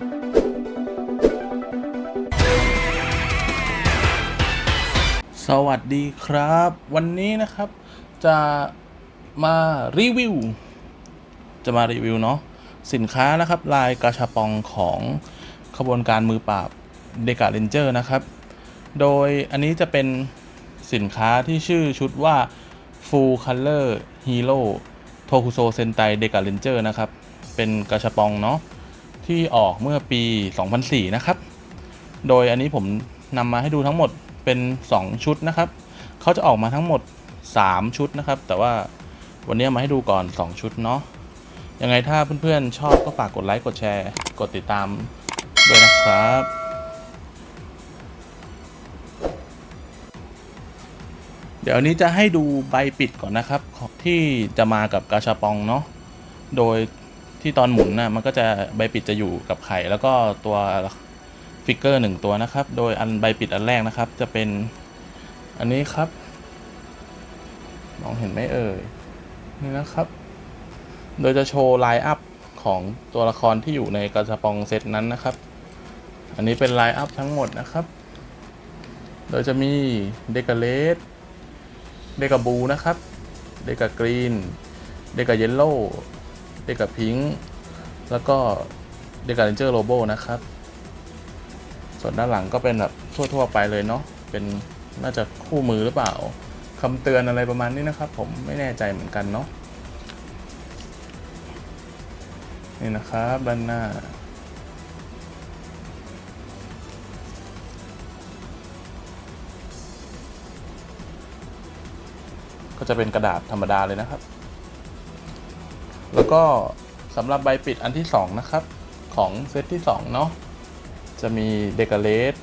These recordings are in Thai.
สวัสดีครับ วันนี้นะครับ จะมารีวิว จะมารีวิวเนาะสินค้านะครับ ลายกาชาปองของขบวนการมือปราบเดกาเลนเจอร์นะครับ โดยอันนี้จะเป็นสินค้าที่ชื่อชุดว่า Full Color Hero Tokuso Sentai d e g a Ranger นะครับ เป็นกาชาปองเนาะ ที่ออกเมื่อปี 2004 นะครับ โดยอันนี้ผมนำมาให้ดูทั้งหมดเป็น 2 ชุดนะครับ เขาจะออกมาทั้งหมด 3 ชุดนะครับ แต่ว่าวันนี้มาให้ดูก่อน 2 ชุดเนาะ ยังไงถ้าเพื่อนๆชอบก็ฝากกดไลค์ กดแชร์ กดติดตามด้วยนะครับเดี๋ยวนี้จะให้ดูใบปิดก่อนนะครับที่จะมากับกาชาปองเนาะ โดย ที่ตอนหมุนนะมันก็จะใบปิดจะอยู่กับไข่ แล้วก็ตัวฟิกเกอร์หนึ่งตัวนะครับ โดยอันใบปิดอันแรกนะครับ จะเป็นอันนี้ครับ มองเห็นไหมเอ่ย นี่นะครับ โดยจะโชว์ไลน์อัพของตัวละครที่อยู่ในกาชาปองเซตนั้นนะครับ อันนี้เป็นไลน์อัพทั้งหมดนะครับ โดยจะมีเดกาเลสเดกาบูนะครับ เดกากรีน เดกาเยลโล่ เดกาพิงค์แล้วก็เดกาเรนเจอร์โลโบนะครับ ส่วนด้านหลังก็เป็นแบบทั่วๆไปเลยเนาะเป็นน่าจะคู่มือหรือเปล่าคำเตือนอะไรประมาณนี้นะครับ ผมไม่แน่ใจเหมือนกันเนาะนี่นะครับด้านหน้า ก็จะเป็นกระดาษธรรมดาเลยนะครับ แล้วก็สำหรับใบปิดอันที่ 2 นะครับ ของเซตที่ 2 เนาะจะมีเดก a เลส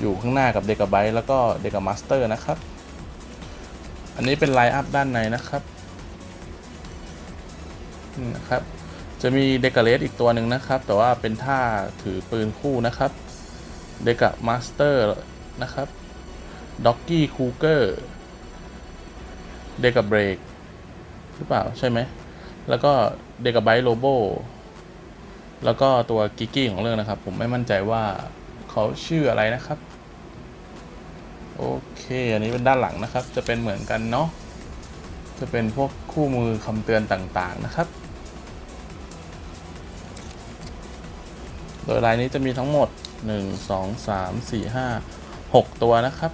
อยู่ข้างหน้ากับเดก a ไบแล้วก็เดก a มาสเตอร์นะครับ อันนี้เป็นไลน์อัพด้านในนะครับนะครับ จะมีเดก a เลสอีกตัวหนึ่งนะครับ แต่ว่าเป็นท่าถือปืนคู่นะครับเดก a มาสเตอร์นะครับด็อกกี้คูเกอร์เดก a เบรกหรือเปล่าใช่ไหม แล้วก็เดก a ไบโลโบแล้วก็ตัวกิกกี้ของเรื่องนะครับ ผมไม่มั่นใจว่าเขาชื่ออะไรนะครับ โอเค อันนี้เป็นด้านหลังนะครับ จะเป็นเหมือนกันเนาะจะเป็นพวกคู่มือคำเตือนต่างๆนะครับ โดยลายนี้จะมีทั้งหมด 1 2 3 4 5 6 ตัวนะครับ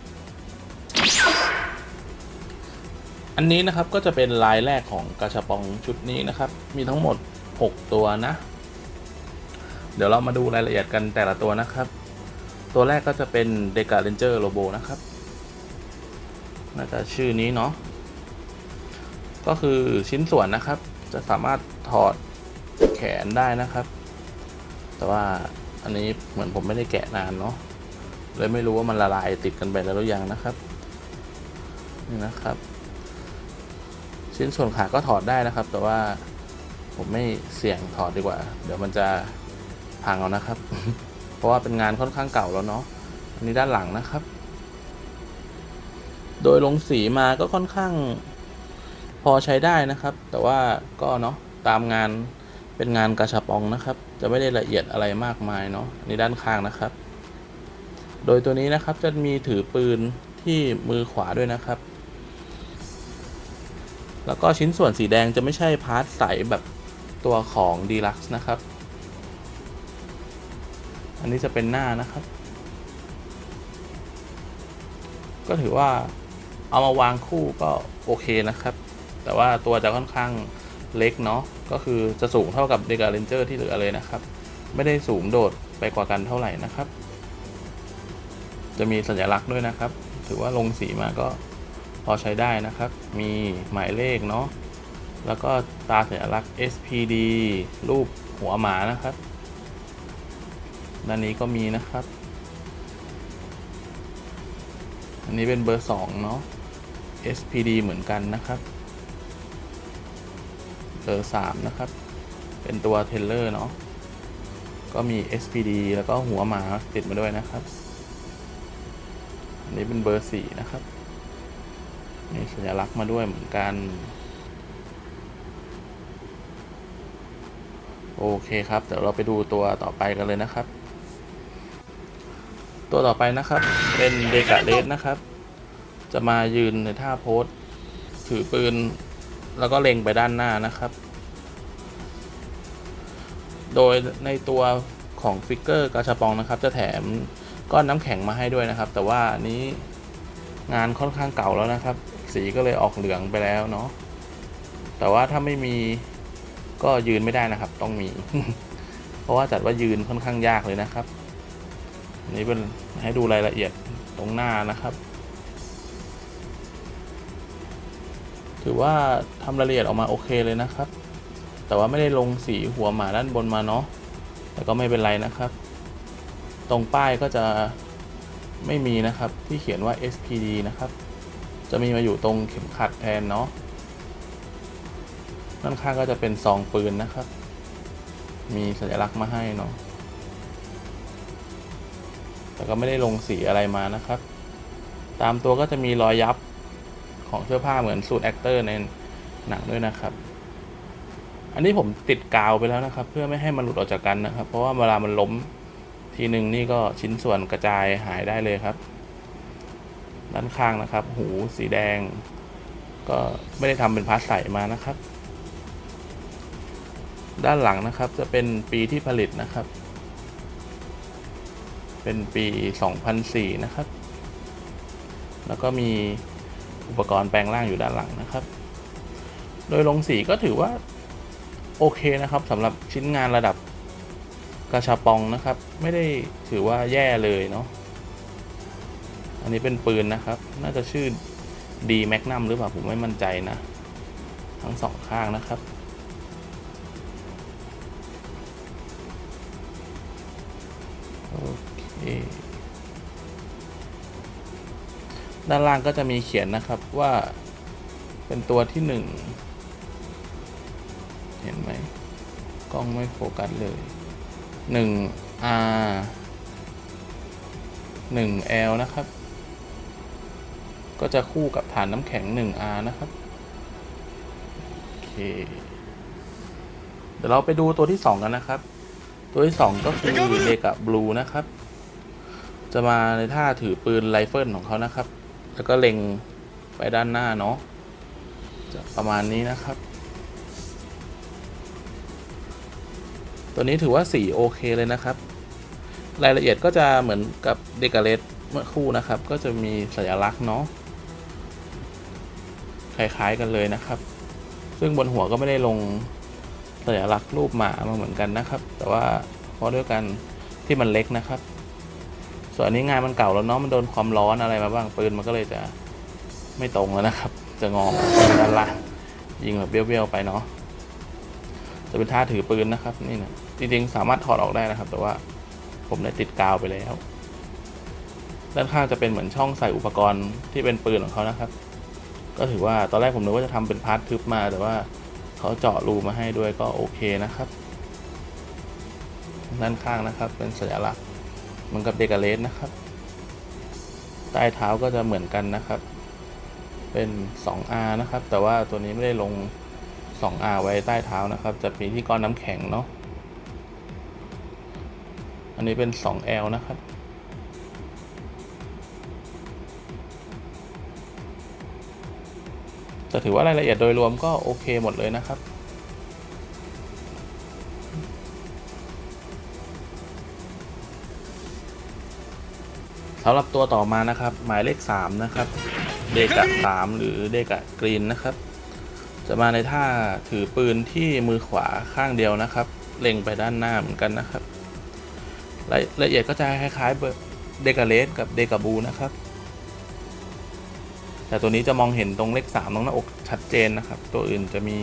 อันนี้นะครับก็จะเป็นลายแรกของกาชาปองชุดนี้นะครับ มีทั้งหมด 6 ตัวนะ เดี๋ยวเรามาดูรายละเอียดกันแต่ละตัวนะครับ ตัวแรกก็จะเป็นเดกาเรนเจอร์โลโบนะครับน่าจะชื่อนี้เนาะก็คือชิ้นส่วนนะครับ จะสามารถถอดแขนได้นะครับ แต่ว่าอันนี้เหมือนผมไม่ได้แกะนานเนาะเลยไม่รู้ว่ามันละลายติดกันไปแล้วหรือยังนะครับนี่นะครับ ชิ้นส่วนขาก็ถอดได้นะครับ แต่ว่าผมไม่เสี่ยงถอดดีกว่า เดี๋ยวมันจะพังเอานะครับ เพราะว่าเป็นงานค่อนข้างเก่าแล้วเนาะอันนี้ด้านหลังนะครับ โดยลงสีมาก็ค่อนข้างพอใช้ได้นะครับ แต่ว่าก็เนาะตามงานเป็นงานกระชับองนะครับ จะไม่ได้ละเอียดอะไรมากมายเนาะนี่ด้านข้างนะครับ โดยตัวนี้นะครับจะมีถือปืนที่มือขวาด้วยนะครับ แล้วก็ชิ้นส่วนสีแดงจะไม่ใช่พาร์ทใสแบบตัวของ Deluxe นะครับ อันนี้จะเป็นหน้านะครับ ก็ถือว่าเอามาวางคู่ก็โอเคนะครับ แต่ว่าตัวจะค่อนข้างเล็กเนาะ ก็คือจะสูงเท่ากับ d e g a Ranger ที่เหลือเลยนะครับ ไม่ได้สูงโดดไปกว่ากันเท่าไหร่นะครับ จะมีสัญลักษณ์ด้วยนะครับ ถือว่าลงสีมาก็ อใช้ได้นะครับ มีหมายเลขเนาะแล้วก็ตาสัญลักษณ์ SPD รูปหัวหมานะครับ ด้านนี้ก็มีนะครับ อันนี้เป็นเบอร์ 2 เนาะ SPD เหมือนกันนะครับ เบอร์ 3 นะครับ เป็นตัวเทเลอร์เนาะ ก็มี SPD แล้วก็หัวหมาติดมาด้วยนะครับ อันนี้เป็นเบอร์ 4 นะครับ มีสัญลักษณ์มาด้วยเหมือนกัน โอเคครับ เดี๋ยวเราไปดูตัวต่อไปกันเลยนะครับ ตัวต่อไปนะครับเป็นเดกาเลสนะครับ จะมายืนในท่าโพสถือปืน แล้วก็เล็งไปด้านหน้านะครับ โดยในตัวของฟิกเกอร์กาชาปองนะครับ จะแถมก้อนน้ำแข็งมาให้ด้วยนะครับ แต่ว่านี้ งานค่อนข้างเก่าแล้วนะครับ สีก็เลยออกเหลืองไปแล้วเนาะแต่ว่าถ้าไม่มีก็ยืนไม่ได้นะครับ ต้องมี เพราะว่าจัดว่ายืนค่อนข้างยากเลยนะครับนนี้เป็นให้ดูรายละเอียดตรงหน้านะครับ ถือว่าทำรายละเอียดออกมาโอเคเลยนะครับ แต่ว่าไม่ได้ลงสีหัวหมาด้านบนมาเนาะแต่ก็ไม่เป็นไรนะครับ ตรงป้ายก็จะ ไม่มีนะครับที่เขียนว่า SPD นะครับ จะมีมาอยู่ตรงเข็มขัดแทนเนาะด้านข้างก็จะเป็นซองปืนนะครับ มีสัญลักษณ์มาให้เนาะแต่ก็ไม่ได้ลงสีอะไรมานะครับ ตามตัวก็จะมีรอยยับของเสื้อผ้าเหมือนสูตรแอคเตอร์ในหนังด้วยนะครับ อันนี้ผมติดกาวไปแล้วนะครับ เพื่อไม่ให้มันหลุดออกจากกันนะครับ เพราะว่าเวลามันล้ม ทีหนึ่งนี่ก็ชิ้นส่วนกระจายหายได้เลยครับ ด้านข้างนะครับ หูสีแดง ก็ไม่ได้ทำเป็นพลาสใสมานะครับ ด้านหลังนะครับจะเป็นปีที่ผลิตนะครับ เป็นปี 2004 นะครับ แล้วก็มีอุปกรณ์แปลงร่างอยู่ด้านหลังนะครับ โดยลงสีก็ถือว่าโอเคนะครับสำหรับชิ้นงานระดับ กระชาปองนะครับ ไม่ได้ถือว่าแย่เลยเนาะอันนี้เป็นปืนนะครับ น่าจะชื่อ D Magnum หรือเปล่าผมไม่มั่นใจนะ ทั้งสองข้างนะครับ โอเค ด้านล่างก็จะมีเขียนนะครับว่าเป็นตัวที่หนึ่ง เห็นไหม กล้องไม่โฟกัสเลย หนึ่ง R หนึ่ง L นะครับ ก็จะคู่กับฐานน้ำแข็ง 1R นะครับ โอเค เดี๋ยวเราไปดูตัวที่ 2 กันนะครับ ตัวที่ 2 ก็คือเดกะบลูนะครับ จะมาในท่าถือปืนไรเฟิลของเขานะครับ แล้วก็เล็งไปด้านหน้าเนาะจะประมาณนี้นะครับ ตัวนี้ถือว่าสีโอเคเลยนะครับ รายละเอียดก็จะเหมือนกับเดกาเลสเมื่อคู่นะครับ ก็จะมีสัญลักษณ์เนาะคล้ายๆกันเลยนะครับ ซึ่งบนหัวก็ไม่ได้ลงสัญลักษณ์รูปหมามาเหมือนกันนะครับ แต่ว่าเพราะด้วยกันที่มันเล็กนะครับ ส่วนอันนี้งานมันเก่าแล้วเนาะมันโดนความร้อนอะไรมาบ้างปืนมันก็เลยจะไม่ตรงแล้วนะครับ จะงอด้านล่างยิงแบบเบี้ยวๆไปเนาะจะเป็นท่าถือปืนนะครับนี่นะ จริงๆสามารถถอดออกได้นะครับ แต่ว่าผมได้ติดกาวไปแล้ว ด้านข้างจะเป็นเหมือนช่องใส่อุปกรณ์ที่เป็นปืนของเขานะครับ ก็ถือว่าตอนแรกผมนึกว่าจะทำเป็นพาร์ททึบมา แต่ว่าเขาเจาะรูมาให้ด้วยก็โอเคนะครับ ด้านข้างนะครับเป็นสัญลักษณ์เหมือนกับเดกาเลสนะครับ ใต้เท้าก็จะเหมือนกันนะครับ เป็น 2R นะครับ แต่ว่าตัวนี้ไม่ได้ลง 2R ไว้ใต้เท้านะครับ จะมีที่ก้อนน้ำแข็งเนาะ อันนี้เป็น 2L นะครับจะถือว่ารายละเอียดโดยรวมก็โอเคหมดเลยนะครับสำหรับตัวต่อมานะครับ หมายเลข 3 นะครับ เดกะ 3 หรือเดกะกรีนนะครับ จะมาในท่าถือปืนที่มือขวาข้างเดียวนะครับ เล็งไปด้านหน้าเหมือนกันนะครับ รายละเอียดก็จะคล้ายๆเดกาเลสกับเดกาบูนะครับ แต่ตัวนี้จะมองเห็นตรงเลขสามตรงหน้าอกชัดเจนนะครับ ตัวอื่นจะมี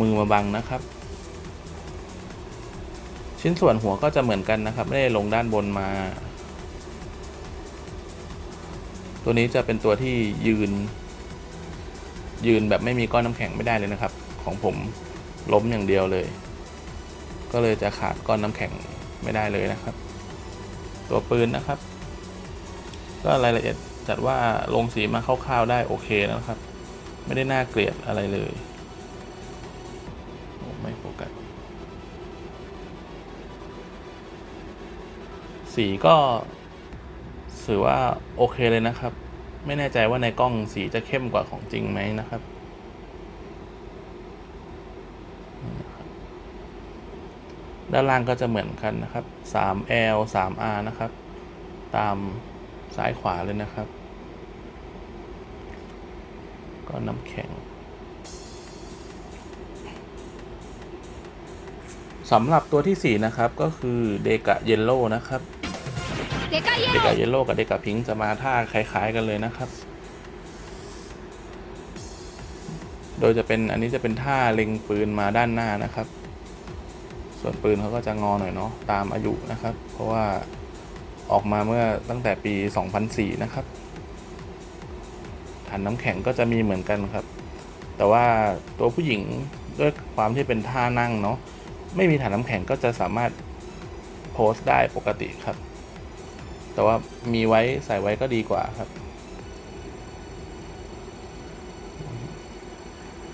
มือมาบังนะครับ ชิ้นส่วนหัวก็จะเหมือนกันนะครับ ไม่ได้ลงด้านบนมา ตัวนี้จะเป็นตัวที่ยืน ยืนแบบไม่มีก้อนน้ำแข็งไม่ได้เลยนะครับ ของผมล้มอย่างเดียวเลย ก็เลยจะขาดก้อนน้ำแข็ง ไม่ได้เลยนะครับ ตัวปืนนะครับ ก็รายละเอียดจัดว่าลงสีมาคร่าวๆได้โอเคนะครับ ไม่ได้น่าเกลียดอะไรเลยไม่โฟกัสสีก็ถือว่าโอเคเลยนะครับ ไม่แน่ใจว่าในกล้องสีจะเข้มกว่าของจริงไหมนะครับ ด้านล่างก็จะเหมือนกันนะครับ 3L 3R นะครับ ตามซ้ายขวาเลยนะครับ ก็น้ำแข็งสำหรับตัวที่ 4 นะครับ ก็คือเดกะเยลโล่นะครับ เดกะเยลโล่กับเดกะพิงค์จะมาท่าคล้าย ๆ กันเลยนะครับ โดยจะเป็นอันนี้จะเป็นท่าเล็งปืนมาด้านหน้านะครับ ส่วนปืนเขาก็จะงอหน่อยเนาะตามอายุนะครับ เพราะว่าออกมาเมื่อตั้งแต่ปี 2004 นะครับฐานน้ำแข็งก็จะมีเหมือนกันครับ แต่ว่าตัวผู้หญิงด้วยความที่เป็นท่านั่งเนาะไม่มีฐานน้ำแข็งก็จะสามารถโพสต์ได้ปกติครับ แต่ว่ามีไว้ใส่ไว้ก็ดีกว่าครับ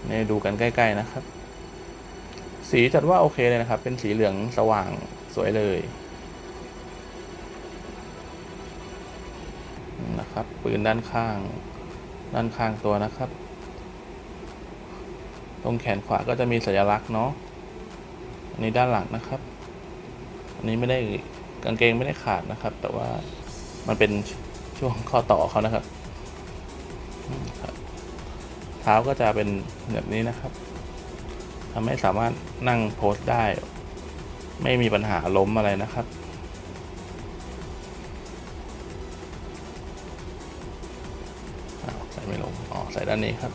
นี่ดูกันใกล้ ๆ นะครับ สีจัดว่าโอเคเลยนะครับ เป็นสีเหลืองสว่างสวยเลยนะครับ ปืนด้านข้าง ด้านข้างตัวนะครับ ตรงแขนขวาก็จะมีสัญลักษณ์เนาะอันนี้ด้านหลังนะครับ อันนี้ไม่ได้กางเกงไม่ได้ขาดนะครับ แต่ว่ามันเป็นช่วงข้อต่อเขานะครับ เท้าก็จะเป็นแบบนี้นะครับ ทำให้สามารถนั่งโพสต์ได้ ไม่มีปัญหาล้มอะไรนะครับ ใส่ไม่ลงอ๋อใส่ด้านนี้ครับ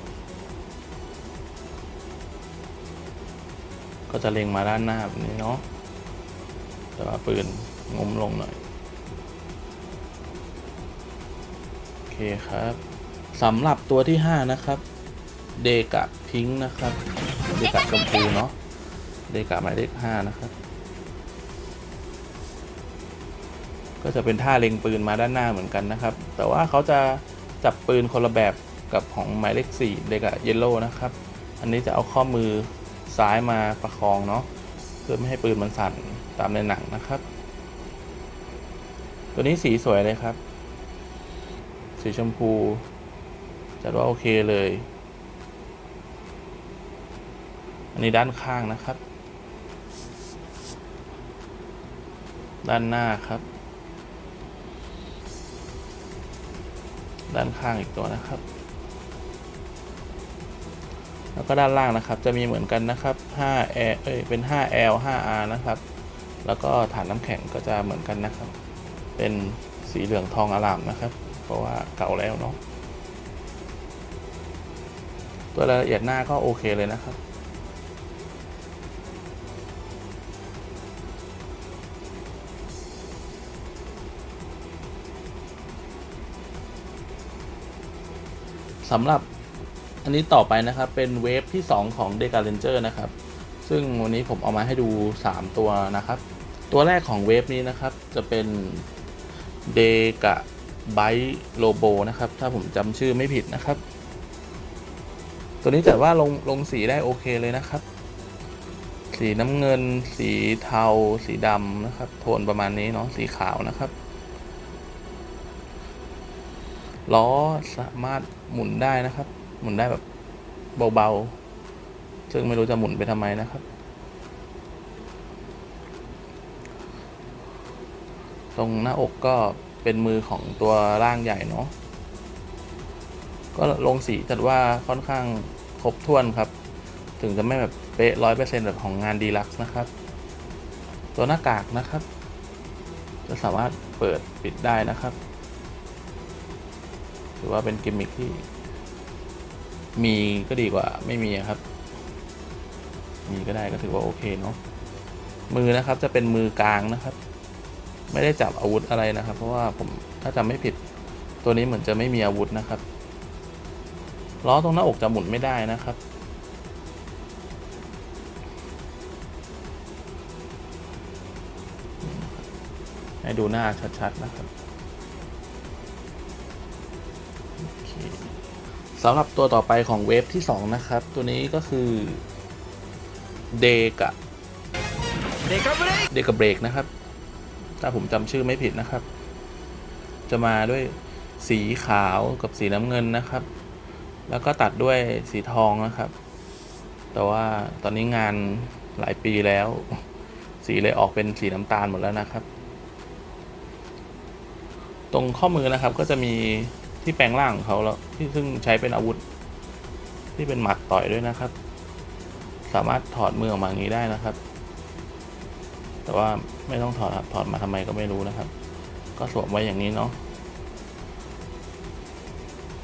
ก็จะเล็งมาด้านหน้าแบบนี้เนาะแต่ว่าปืนงมลงหน่อย โอเคครับสำหรับตัวที่ 5 นะครับ เดกะพิงค์นะครับ เดกะชมพูเนาะ เดกะหมายเลข5นะครับ ก็จะเป็นท่าเล็งปืนมาด้านหน้าเหมือนกันนะครับ แต่ว่าเขาจะจับปืนคนละแบบกับของหมายเลข4เดกะเยลโล่นะครับ อันนี้จะเอาข้อมือซ้ายมาประคองเนาะ เพื่อไม่ให้ปืนมันสั่นตามในหนังนะครับ ตัวนี้สีสวยเลยครับ สีชมพูจัดว่าโอเคเลย อันนี้ด้านข้างนะครับ ด้านหน้าครับ ด้านข้างอีกตัวนะครับ แล้วก็ด้านล่างนะครับ จะมีเหมือนกันนะครับ 5 L เอ้ย เป็น 5L 5R นะครับ แล้วก็ฐานน้ำแข็งก็จะเหมือนกันนะครับ เป็นสีเหลืองทองอลามนะครับ เพราะว่าเก่าแล้วเนาะ ตัวรายละเอียดหน้าก็โอเคเลยนะครับ สำหรับอันนี้ต่อไปนะครับ เป็นเวฟที่ 2 ของ d e c a r a n g e r นะครับ ซึ่งวันนี้ผมเอามาให้ดู 3 ตัวนะครับ ตัวแรกของเวฟนี้นะครับ จะเป็นเดกะไบโลโบนะครับ ถ้าผมจำชื่อไม่ผิดนะครับ ตัวนี้จัดว่าลงลงสีได้โอเคเลยนะครับ สีน้ำเงิน สีเทา สีดำนะครับ โทนประมาณนี้เนาะสีขาวนะครับ ล้อสามารถหมุนได้นะครับ หมุนได้แบบเบาๆ ซึ่งไม่รู้จะหมุนไปทำไมนะครับ ตรงหน้าอกก็เป็นมือของตัวร่างใหญ่เนาะ ก็ลงสีจัดว่าค่อนข้างครบถ้วนครับ ถึงจะไม่แบบเป๊ะร้อยเปอร์เซ็นต์แบบของงานดีลักซ์นะครับ ตัวหน้ากากนะครับ จะสามารถเปิดปิดได้นะครับ ถือว่าเป็นกิมมิคที่ มีก็ดีกว่าไม่มีครับ มีก็ได้ก็ถือว่าโอเคเนาะมือนะครับจะเป็นมือกลางนะครับ ไม่ได้จับอาวุธอะไรนะครับ เพราะว่าผมถ้าจำไม่ผิดตัวนี้เหมือนจะไม่มีอาวุธนะครับล้อตรงหน้าอกจะหมุนไม่ได้นะครับ ให้ดูหน้าชัดๆนะครับ สำหรับตัวต่อไปของเวฟที่ 2 นะครับ ตัวนี้ก็คือเดกะเดกะเบรกเดกเบรกนะครับ ถ้าผมจำชื่อไม่ผิดนะครับ จะมาด้วยสีขาวกับสีน้ำเงินนะครับ แล้วก็ตัดด้วยสีทองนะครับ แต่ว่าตอนนี้งานหลายปีแล้ว สีเลยออกเป็นสีน้ำตาลหมดแล้วนะครับ ตรงข้อมือนะครับก็จะมี ที่แปลงร่างของเขาแล้วที่ซึ่งใช้เป็นอาวุธ ที่เป็นหมัดต่อยด้วยนะครับ สามารถถอดมือออกมาอย่างนี้ได้นะครับ แต่ว่าไม่ต้องถอดครับถอดมาทำไมก็ไม่รู้นะครับ ก็สวมไว้อย่างนี้เนาะ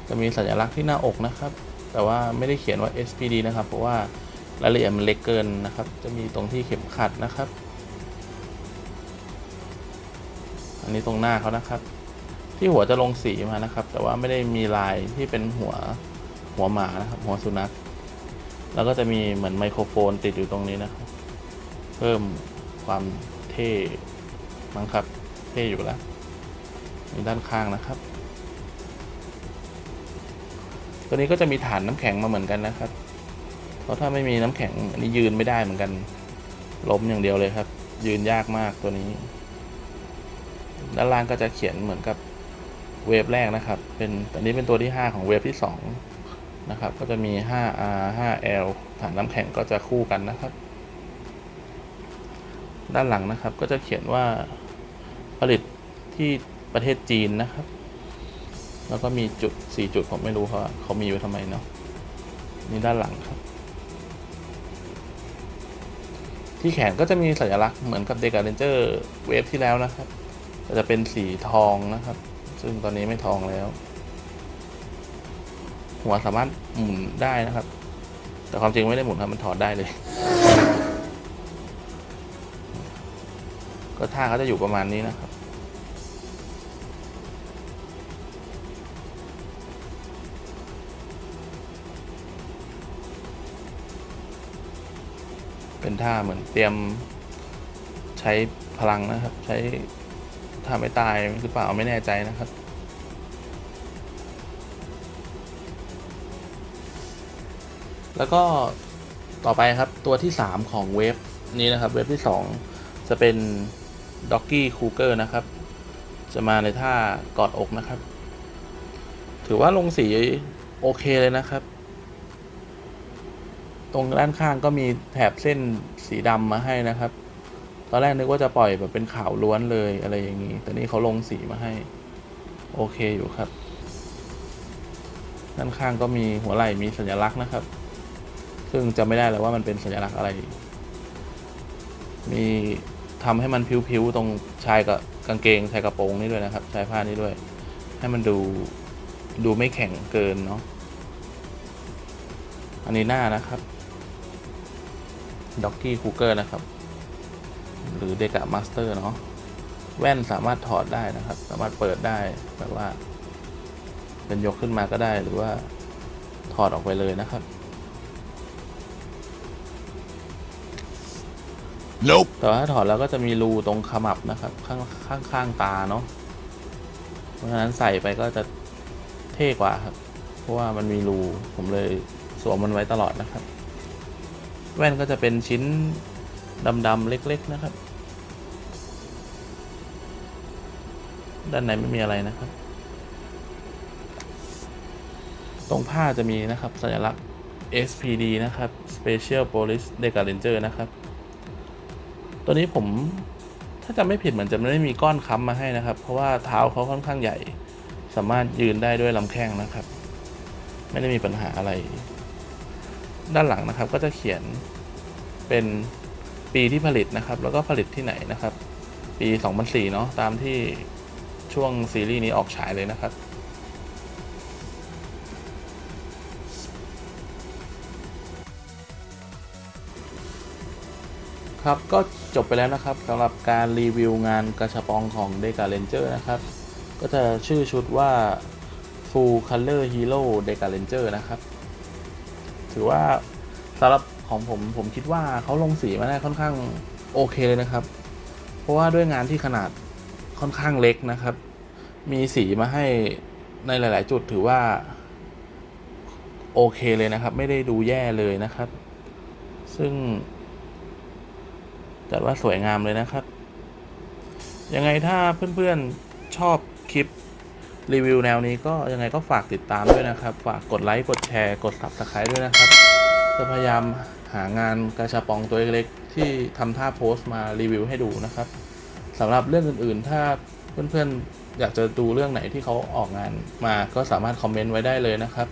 จะมีสัญลักษณ์ที่หน้าอกนะครับ แต่ว่าไม่ได้เขียนว่า SPD นะครับ เพราะว่ารายละเอียดมันเล็กเกินนะครับ จะมีตรงที่เข็มขัดนะครับ อันนี้ตรงหน้าเขานะครับ ที่หัวจะลงสีมานะครับ แต่ว่าไม่ได้มีลายที่เป็นหัวหัวหมานะครับ หัวสุนัข แล้วก็จะมีเหมือนไมโครโฟนติดอยู่ตรงนี้นะครับ เพิ่มความเท่มั้งครับ เท่อยู่แล้วมีด้านข้างนะครับ ตัวนี้ก็จะมีฐานน้ำแข็งมาเหมือนกันนะครับ เพราะถ้าไม่มีน้ำแข็งอันนี้ยืนไม่ได้เหมือนกัน ล้มอย่างเดียวเลยครับ ยืนยากมากตัวนี้ ด้านล่างก็จะเขียนเหมือนกับ เวฟแรกนะครับเป็นอันนี้เป็นตัวที่ 5 ของเวฟที่2นะครับก็จะมี 5R 5L ฐานน้ำแข็งก็จะคู่กันนะครับ ด้านหลังนะครับก็จะเขียนว่าผลิตที่ประเทศจีนนะครับ แล้วก็มีจุด 4 จุดผมไม่รู้เขาเขามีไว้ทำไมเนาะนี่ด้านหลังครับ ที่แขนก็จะมีสัญลักษณ์เหมือนกับเดกาเรนเจอร์เวฟที่แล้วนะครับจะเป็นสีทองนะครับ ซึ่งตอนนี้ไม่ทองแล้ว หัวสามารถหมุนได้นะครับ แต่ความจริงไม่ได้หมุนครับมันถอดได้เลย ก็ท่าเขาจะอยู่ประมาณนี้นะครับเป็นท่าเหมือนเตรียมใช้พลังนะครับ ใช้ ท่าไม่ตายหรือเปล่าไม่แน่ใจนะครับแล้วก็ต่อไปครับตัวที่ 3 ของเวฟนี้นะครับ เวฟที่ 2 จะเป็นด็อกกี้คูเกอร์นะครับ จะมาในท่ากอดอกนะครับ ถือว่าลงสีโอเคเลยนะครับ ตรงด้านข้างก็มีแถบเส้นสีดำมาให้นะครับ ตอนแรกนึกว่าจะปล่อยแบบเป็นขาวล้วนเลยอะไรอย่างนี้ แต่นี่เขาลงสีมาให้ โอเคอยู่ครับ ด้านข้างก็มีหัวไหล่มีสัญลักษณ์นะครับ ซึ่งจะไม่ได้เลยว่ามันเป็นสัญลักษณ์อะไร มีทำให้มันพิ้วๆตรงชายกับกางเกงชายกระโปรงนี่ด้วยนะครับ ชายผ้านี่ด้วย ให้มันดูดูไม่แข็งเกินเนาะ อันนี้หน้านะครับด็อกกี้คูเกอร์นะครับ หรือเดกะมาสเตอร์เนาะแว่นสามารถถอดได้นะครับ สามารถเปิดได้แบบว่า เป็นยกขึ้นมาก็ได้หรือว่าถอดออกไปเลยนะครับ Nope. แต่ว่าถ้าถอดแล้วก็จะมีรูตรงขมับนะครับ ข้างข้างข้างตาเนาะเพราะฉะนั้นใส่ไปก็จะเท่กว่าครับ เพราะว่ามันมีรูผมเลยสวมมันไว้ตลอดนะครับ แว่นก็จะเป็นชิ้น ดำๆเล็ก ๆ นะครับ ด้านในไม่มีอะไรนะครับ ตรงผ้าจะมีนะครับ สัญลักษณ์ SPD นะครับ Special Police d e c a r a n g e r นะครับ ตัวนี้ผมถ้าจำไม่ผิดเหมือนจะไม่ได้มีก้อนค้ำมาให้นะครับ เพราะว่าเท้าเขาค่อนข้างใหญ่ สามารถยืนได้ด้วยลำแข้งนะครับ ไม่ได้มีปัญหาอะไร ด้านหลังนะครับก็จะเขียนเป็น ปีที่ผลิตนะครับ แล้วก็ผลิตที่ไหนนะครับ ปี 2004 เนาะตามที่ช่วงซีรีส์นี้ออกฉายเลยนะครับ ครับก็จบไปแล้วนะครับสำหรับการรีวิวงานกระชับองของ d e c a Ranger นะครับ ก็จะชื่อชุดว่า Full Color Hero d e c a Ranger นะครับ ถือว่าสำหรับ ของผมผมคิดว่าเขาลงสีมาได้ค่อนข้างโอเคเลยนะครับ เพราะว่าด้วยงานที่ขนาดค่อนข้างเล็กนะครับ มีสีมาให้ในหลาย ๆ จุดถือว่าโอเคเลยนะครับ ไม่ได้ดูแย่เลยนะครับ ซึ่งจัดว่าสวยงามเลยนะครับ ยังไงถ้าเพื่อน ๆ ชอบคลิปรีวิวแนวนี้ก็ยังไงก็ฝากติดตามด้วยนะครับ ฝากกดไลค์ กดแชร์ กด subscribe ด้วยนะครับ จะพยายาม หางานกระชับปองตัวเล็กๆที่ทำท่าโพสต์มารีวิวให้ดูนะครับสำหรับเรื่องอื่นๆ ถ้าเพื่อนๆ อยากจะดูเรื่องไหนที่เขาออกงานมาก็สามารถคอมเมนต์ไว้ได้เลยนะครับ